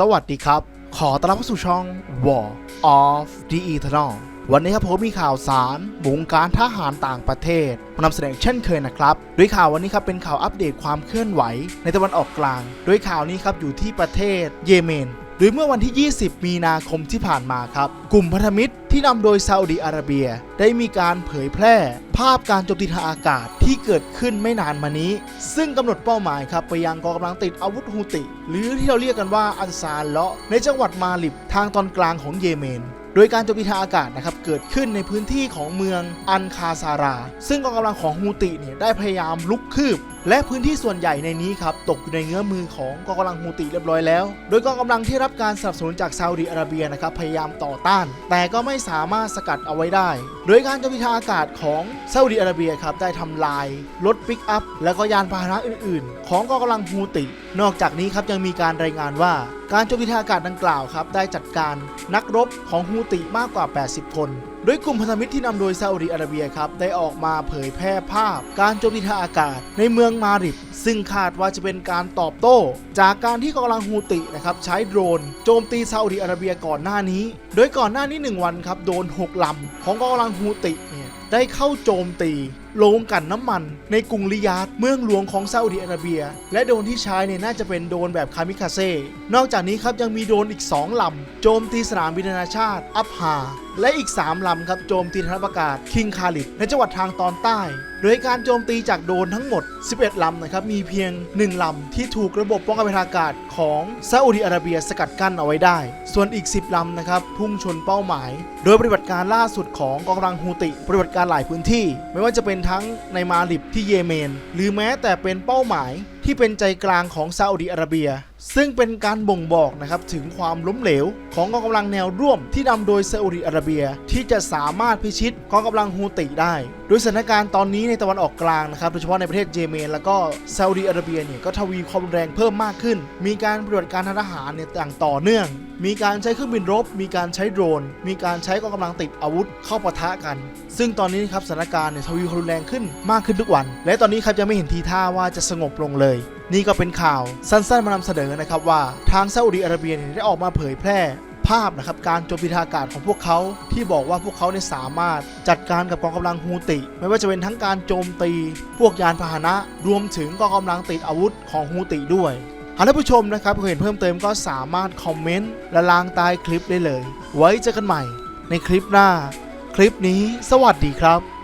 สวัสดีครับ ขอต้อนรับเข้าสู่ช่อง War of the Eternal วันนี้ครับผมมีข่าวสารวงการทหารต่างประเทศมานำเสนอเช่นเคยนะครับโดยข่าววันนี้ครับเป็นข่าวอัปเดตความเคลื่อนไหว ในตะวันออกกลาง โดยข่าวนี้ครับอยู่ที่ประเทศเยเมน โดยเมื่อวันที่ 20 มีนาคมที่ผ่านมาครับ กลุ่มพันธมิตรที่นำโดยซาอุดีอาระเบีย ได้มีการเผยแพร่ ภาพการโจมตีทางอากาศที่เกิดขึ้นไม่นานมานี้ ซึ่งกำหนดเป้าหมายครับไปยังกองกำลังติดอาวุธฮูติ หรือที่เราเรียกกันว่าอันซาร์เลาะในจังหวัดมาลิบทางตอนกลางของเยเมนโดยการโจมตีทางอากาศนะครับเกิดขึ้นในพื้นที่ของเมืองอันคาซารา ซึ่งกองกำลังของฮูติเนี่ยได้พยายามลุกคืบ และพื้นที่ส่วนใหญ่ในนี้ครับตกอยู่ในเงื้อมือของกองกำลังฮูติเรียบร้อยแล้ว โดยกองกำลังที่รับการสนับสนุนจากซาอุดิอาระเบียนะครับพยายามต่อต้าน แต่ก็ไม่สามารถสกัดเอาไว้ได้ โดยการโจมตีทางอากาศของซาอุดิอาระเบียครับได้ทำลายรถปิกอัพ และก็ยานพาหนะอื่น ๆ ของกองกำลังฮูติ นอกจากนี้ครับยังมีการรายงานว่าการโจมตีทางอากาศดังกล่าวครับได้จัดการนักรบของฮูติมากกว่า 80 คนโดยกลุ่มพันธมิตรที่นำโดยซาอุดิอาระเบียครับได้ออกมาเผยแพร่ภาพ การโจมตีทางอากาศ ในเมืองมาริบ ซึ่งคาดว่าจะเป็นการตอบโต้ จากการที่กองกำลังฮูตินะครับใช้โดรน โจมตีซาอุดิอาระเบียก่อนหน้านี้ โดยก่อนหน้านี้ 1 วันครับโดน 6ลำของกองกำลังฮูติเนี่ยได้เข้าโจมตี โรงกันน้ำมัน ในกรุงริยาดเมืองหลวงของซาอุดิอาระเบีย และโดนที่ใช้เนี่ยน่าจะเป็นโดนแบบคามิคาเซ่นอกจากนี้ครับยังมีโดนอีก 2 ลำ โจมตีสนามบินนานาชาติ อัพฮาและอีก 3 ลำครับโจมตีฐานอากาศคิงคาลิดในจังหวัดทางตอนใต้ โดยการโจมตีจากโดนทั้งหมด 11 ลำนะครับมีเพียง 1 ลำ ที่ถูกระบบป้องกันภัยทางอากาศของซาอุดิอาระเบียสกัดกั้นเอาไว้ได้ ส่วนอีก 10 ลำนะครับพุ่งชนเป้าหมาย โดยปฏิบัติการล่าสุดของกองกำลังฮูติ ปฏิบัติการหลายพื้นที่ ไม่ว่าจะเป็นทั้งในมาลิบที่เยเมน หรือแม้แต่เป็นเป้าหมายที่เป็นใจกลางของซาอุดิอาระเบีย ซึ่งเป็นการบ่งบอกนะครับถึงความล้มเหลว ของกองกำลังแนวร่วมที่นำโดยซาอุดิอาระเบียที่จะสามารถพิชิตกองกำลังฮูติได้ โดยสถานการณ์ตอนนี้ในตะวันออกกลางนะครับโดยเฉพาะในประเทศเยเมน แล้วก็ซาอุดิอาระเบียเนี่ยก็ทวีความรุนแรงเพิ่มมากขึ้น มีการปฏิบัติการทางทหารเนี่ยอย่างต่อเนื่อง มีการใช้เครื่องบินรบ มีการใช้โดรน มีการใช้กองกำลังติดอาวุธเข้าปะทะกัน ซึ่งตอนนี้นะครับสถานการณ์เนี่ยทวีความรุนแรงขึ้นมากขึ้นทุกวัน และตอนนี้ครับยังไม่เห็นทีท่าว่าจะสงบลงเลย นี่ก็เป็นข่าวสั้นๆมานำเสนอนะครับว่าทางซาอุดิอาระเบียได้ออกมาเผยแพร่ภาพนะครับการโจมตีทางอากาศของพวกเขาที่บอกว่าพวกเขาเนี่ยสามารถจัดการกับกองกำลังฮูติ ไม่ว่าจะเป็นทั้งการโจมตี พวกยานพาหนะ รวมถึงกองกำลังติดอาวุธของฮูติด้วยหากท่านผู้ชมนะครับเห็นเพิ่มเติมก็สามารถคอมเมนต์และลางใต้คลิปได้เลย ไว้เจอกันใหม่ในคลิปหน้า คลิปนี้สวัสดีครับ